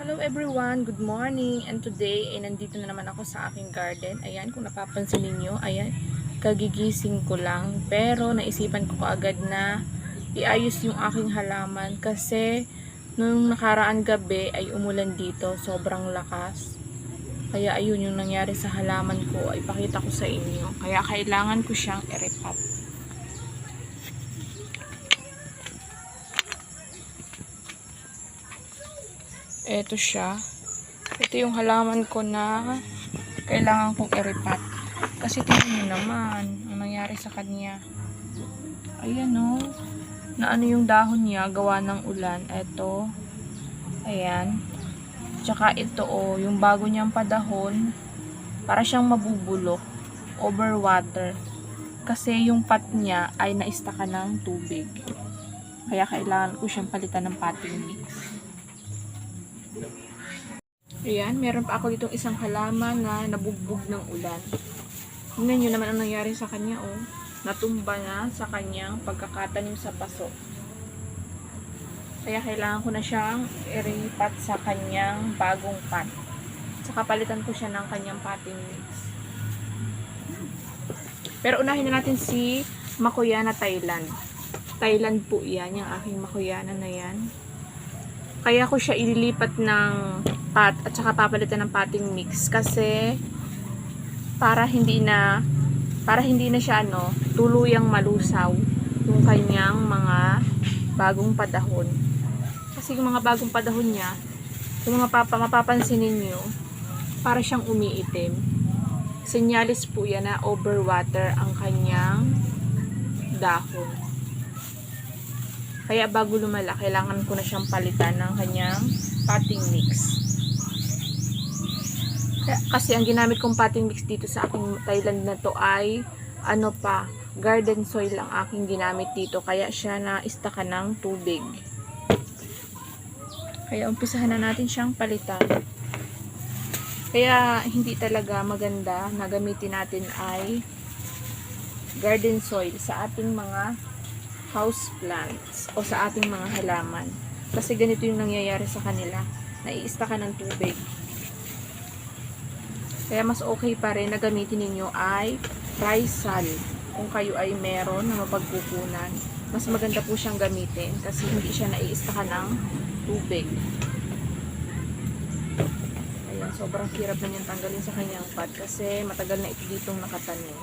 Hello everyone, good morning. And today, eh, nandito na naman ako sa aking garden. Ayan, kung napapansin ninyo, ayan, kagigising ko lang. Pero naisipan ko kaagad na iayos yung aking halaman kasi nung nakaraan gabi ay umulan dito, sobrang lakas. Kaya ayun yung nangyari sa halaman ko, ay ipakita ko sa inyo. Kaya kailangan ko siyang i-repot. Ito siya. Ito yung halaman ko na kailangan kong i-repat. Kasi tingnan nyo naman ang nangyari sa kanya. Ayan o. Na ano yung dahon niya gawa ng ulan. Ito. Ayan. Tsaka ito o. Yung bago niyang padahon. Para siyang mabubulok. Overwater. Kasi yung pot niya ay naistaka ng tubig. Kaya kailangan ko siyang palitan ng potting mix. Ayan, meron pa ako ditong isang halaman na nabugbog ng ulan. Tingnan nyo naman ang nangyari sa kanya, oh. Natumba na sa kanyang pagkakatanim sa paso. Kaya kailangan ko na siyang iripat sa kanyang bagong pot. Saka palitan ko siya ng kanyang potting mix. Pero unahin na natin si Makuyana Thailand. Thailand po yan, yung aking Makuyana na yan. Kaya ko siya ililipat ng pot at saka papalitan ng potting mix kasi para hindi na para hindi na siya ano tuluyang malusaw yung kanyang mga bagong padahon. Kasi yung mga bagong padahon niya, kung mga papa, mapapansin ninyo, para siyang umiitim. Senyalis po yan na overwater ang kanyang dahon. Kaya bago lumala, kailangan ko na siyang palitan ng kanyang potting mix. Kaya- Kasi ang ginamit kong potting mix dito sa aking Thailand na to ay ano pa, garden soil ang aking ginamit dito. Kaya siya na istaka ng tubig. Kaya umpisahan na natin siyang palitan. Kaya hindi talaga maganda na gamitin natin ay garden soil sa ating mga house plants o sa ating mga halaman. Kasi ganito yung nangyayari sa kanila. Naiista ka ng tubig. Kaya mas okay pa rin na gamitin ninyo ay Rizal. Kung kayo ay meron na mapagkukunan, mas maganda po siyang gamitin kasi hindi siya naiista ka ng tubig. Ayan, sobrang hirap na niyang tanggalin sa kanyang pot kasi matagal na ito ditong nakatanim.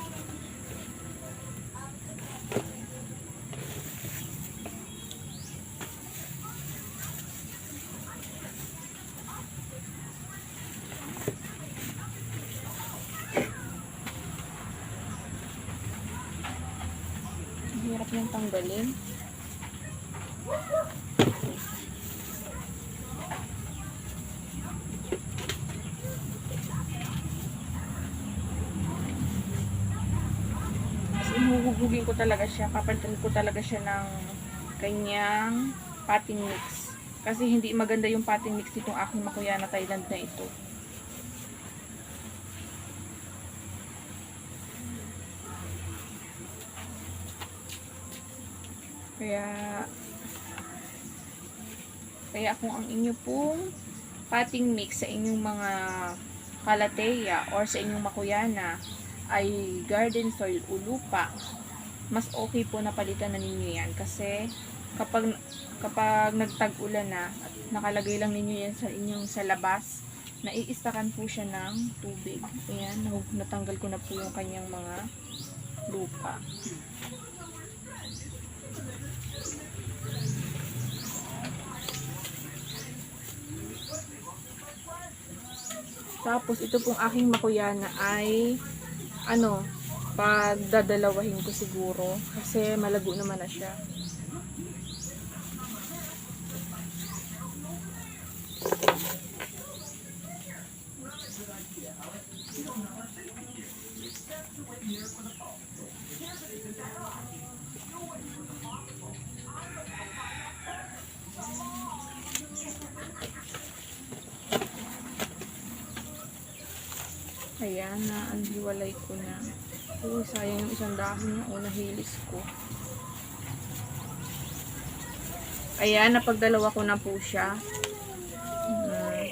Ang tanggalin. Kasi ihuhugugin ko talaga siya. Papalitan ko talaga siya ng kanyang potting mix. Kasi hindi maganda yung potting mix nitong aking Makuyana Thailand na ito. Kaya kaya kung ang inyo pong potting mix sa inyong mga kalateya or sa inyong makuyana ay garden soil o lupa, mas okay po na palitan na ninyo yan kasi kapag kapag nagtag-ulan na at nakalagay lang ninyo yan sa inyong sa labas, naiistakan po siya ng tubig. Ayan, natanggal ko na po yung kanyang mga lupa. Tapos, ito pong aking makuyana ay, ano, pagdadalawahin ko siguro. Kasi malago naman na siya. Ayan na, ang hiwalay ko na. Uy, sayang yung isang dahon niya. O, nahilis ko. Ayan, napagdalawa ko na po siya. Hmm.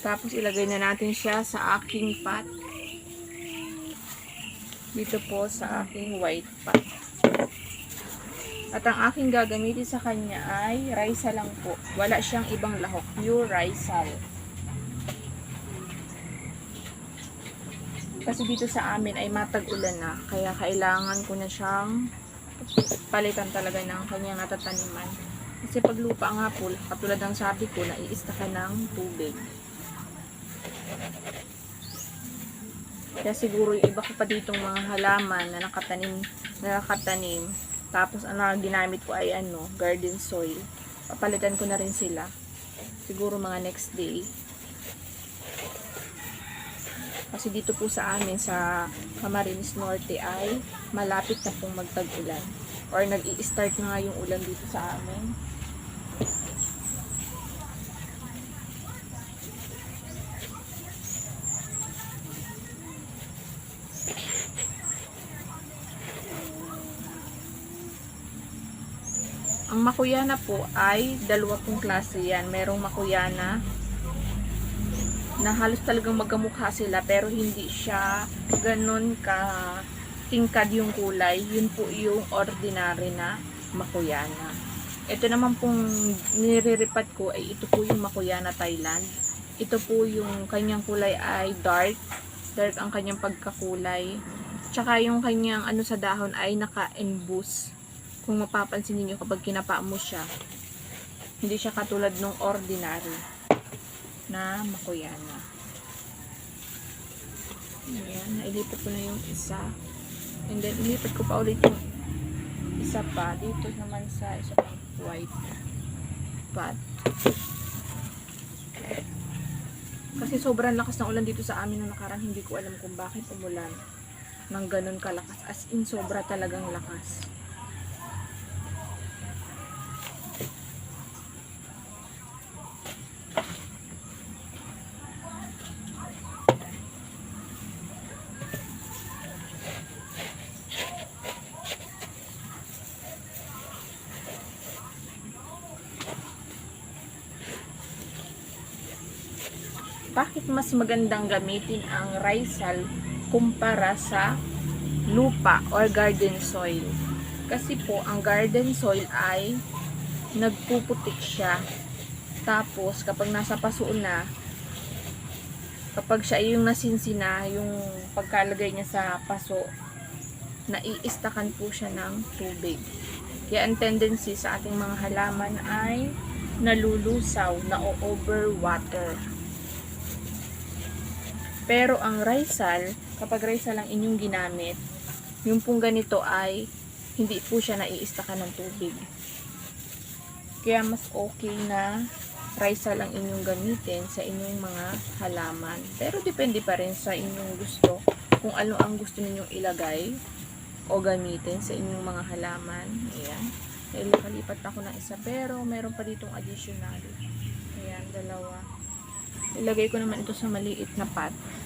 Tapos ilagay na natin siya sa aking pot. Dito po sa aking white pot. At ang aking gagamitin sa kanya ay raisa lang po. Wala siyang ibang lahok. Pure raisal. Kasi dito sa amin ay matag-ulan na. Kaya kailangan ko na siyang palitan talaga ng kanyang natataniman. Kasi pag lupa nga po, katulad ng sabi ko, naiista ka ng tubig. Kaya siguro yung iba ko pa ditong mga halaman na nakatanim, na nakatanim, tapos ang ginamit ko ay ano, garden soil. Papalitan ko na rin sila. Siguro mga next day. Kasi dito po sa amin, sa Camarines Norte ay malapit na pong magtag-ulan. Or nag-i-start na nga yung ulan dito sa amin. Ang makuyana po ay dalawa pong klase yan. Merong makuyana na halos talagang magkamukha sila pero hindi siya ganun ka tingkad yung kulay. Yun po yung ordinary na makuyana. Ito naman pong niriripat ko ay ito po yung makuyana Thailand. Ito po yung kanyang kulay ay dark. Dark ang kanyang pagkakulay. Tsaka yung kanyang ano sa dahon ay naka-embus kung mapapansin niyo kapag kinapa mo siya, hindi siya katulad nung ordinary na makuyana. Ayan, nailipat ko na yung isa. And then, ilipat ko pa ulit yung isa pa. Dito naman sa isa pang white pot. Kasi sobrang lakas ng ulan dito sa amin nung nakaraan. Hindi ko alam kung bakit umulan ng ganun kalakas. As in, sobra talagang lakas. Bakit mas magandang gamitin ang risal kumpara sa lupa or garden soil? Kasi po, ang garden soil ay nagpuputik siya. Tapos, kapag nasa paso na, kapag siya yung nasinsina, yung pagkalagay niya sa paso, naiistakan po siya ng tubig. Kaya ang tendency sa ating mga halaman ay nalulusaw, na overwater. Pero ang risal, kapag risal ang inyong ginamit, yung pong ganito ay hindi po siya naiistakan ng tubig. Kaya mas okay na risal ang inyong gamitin sa inyong mga halaman. Pero depende pa rin sa inyong gusto kung ano ang gusto ninyong ilagay o gamitin sa inyong mga halaman. Ayan. Nakalipat ako ng isa pero meron pa ditong additional. Ayan, dalawa. Ilagay ko naman ito sa maliit na pot.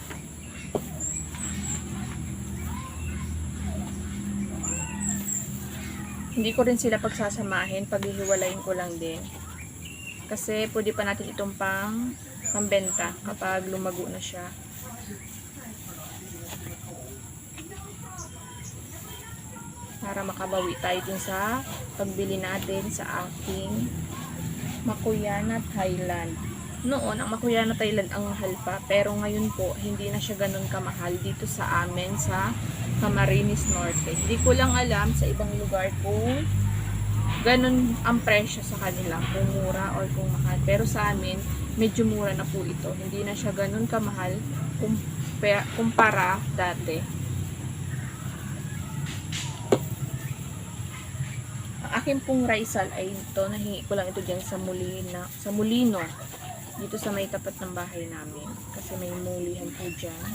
Hindi ko rin sila pagsasamahin, paghihiwalayin ko lang din. Kasi pwede pa natin itong pang pambenta kapag lumago na siya. Para makabawi tayo dun sa pagbili natin sa aking Makuyana, Thailand. Noon, ang Makuyana, Thailand ang mahal pa. Pero ngayon po, hindi na siya ganun kamahal dito sa amin sa Camarines Norte. Hindi ko lang alam sa ibang lugar kung ganun ang presyo sa kanila. Kung mura or kung mahal. Pero sa amin, medyo mura na po ito. Hindi na siya ganun kamahal kumpa- kumpara dati. Ang akin pong raisal ay ito. Nahingi ko lang ito dyan sa Molina, sa Molino. Dito sa may tapat ng bahay namin. Kasi may mulihan po dyan.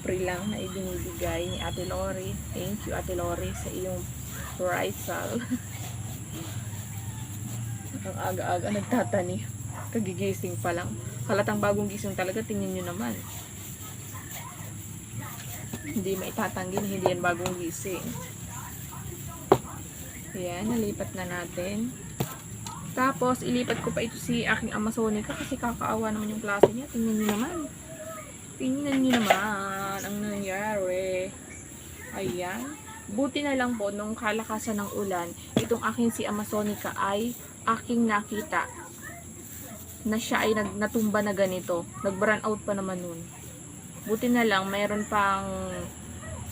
Free lang na ibinibigay ni Ate Lori. Thank you Ate Lori sa iyong raisal. Ang aga-aga nagtatani. Kagigising pa lang. Halatang bagong gising talaga. Tingnan nyo naman. Hindi maitatanggi na hindi yan bagong gising. Ayan, nalipat na natin. Tapos, ilipat ko pa ito si aking Amazonica kasi kakaawa naman yung klase niya. Tingnan niyo naman. Tingnan niyo naman ang nangyari. Ayan. Buti na lang po, nung kalakasan ng ulan, itong aking si Amazonica ay aking nakita na siya ay natumba na ganito. Nag-burn out pa naman nun. Buti na lang, mayroon pang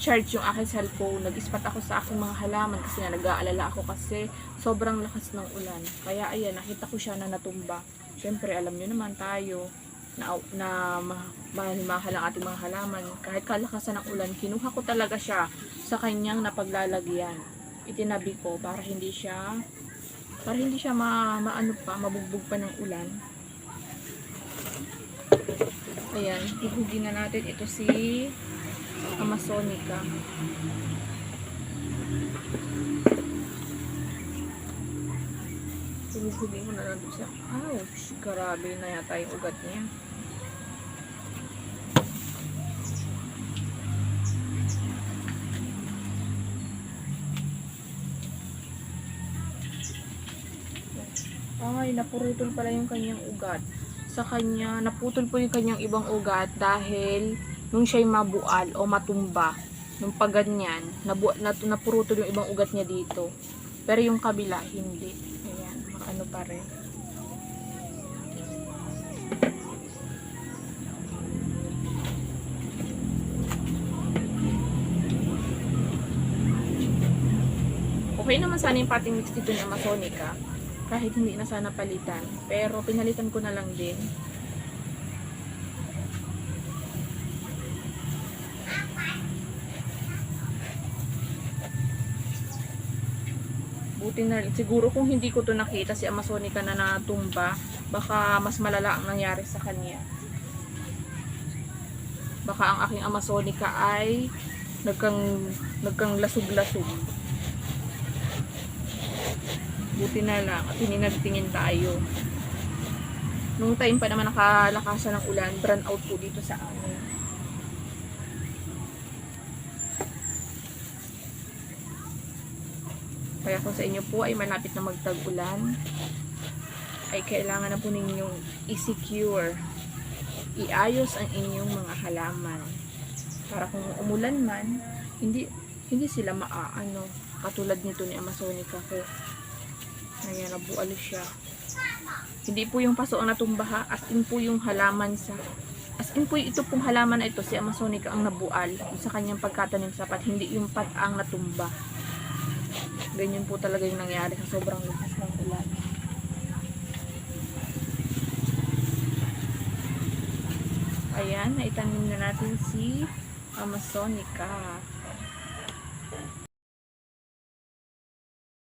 charge yung aking cellphone. Nag-ispat ako sa aking mga halaman kasi nga nag-aalala ako kasi sobrang lakas ng ulan. Kaya ayan, nakita ko siya na natumba. Siyempre, alam nyo naman tayo na, na ma- mahal-mahal ang ating mga halaman. Kahit kalakasan ng ulan, kinuha ko talaga siya sa kanyang napaglalagyan. Itinabi ko para hindi siya para hindi siya ma, maano pa, mabugbog pa ng ulan. Ayan, hihugin na natin ito si Amazonica. Hihugin ko na lang siya. Ouch! Grabe na yata yung ugat niya. Ay, napurutol pala yung kanyang ugat. Sa kanya, naputol po yung kanyang ibang ugat dahil nung siya'y mabual o matumba, nung paganyan, nabu nat napurutol yung ibang ugat niya dito. Pero yung kabila, hindi. Ayan, ano pa rin. Okay naman sana yung pating mix dito ni Amazonica kahit hindi na sana palitan. Pero pinalitan ko na lang din. Buti na siguro kung hindi ko to nakita si Amazonica na natumba, baka mas malala ang nangyari sa kanya. Baka ang aking Amazonica ay nagkang nagkang lasog-lasog. Buti na lang at hindi nagtingin tayo. Nung time pa naman nakalakasan ng ulan, burn out po dito sa amin. Kaya kung sa inyo po ay malapit na magtag-ulan, ay kailangan na po ninyong i-secure, iayos ang inyong mga halaman. Para kung umulan man, hindi hindi sila maaano katulad nito ni Amazonica ko. Ayan, nabual siya. Hindi po yung paso ang natumba ha, as in po yung halaman sa as in po ito pong halaman na ito si Amazonica ang nabual sa kanyang pagkatanim sapat, hindi yung pat ang natumba. Ganyan po talaga yung nangyari sa sobrang lakas ng ulan. Ayan, naitanim na natin si Amazonica.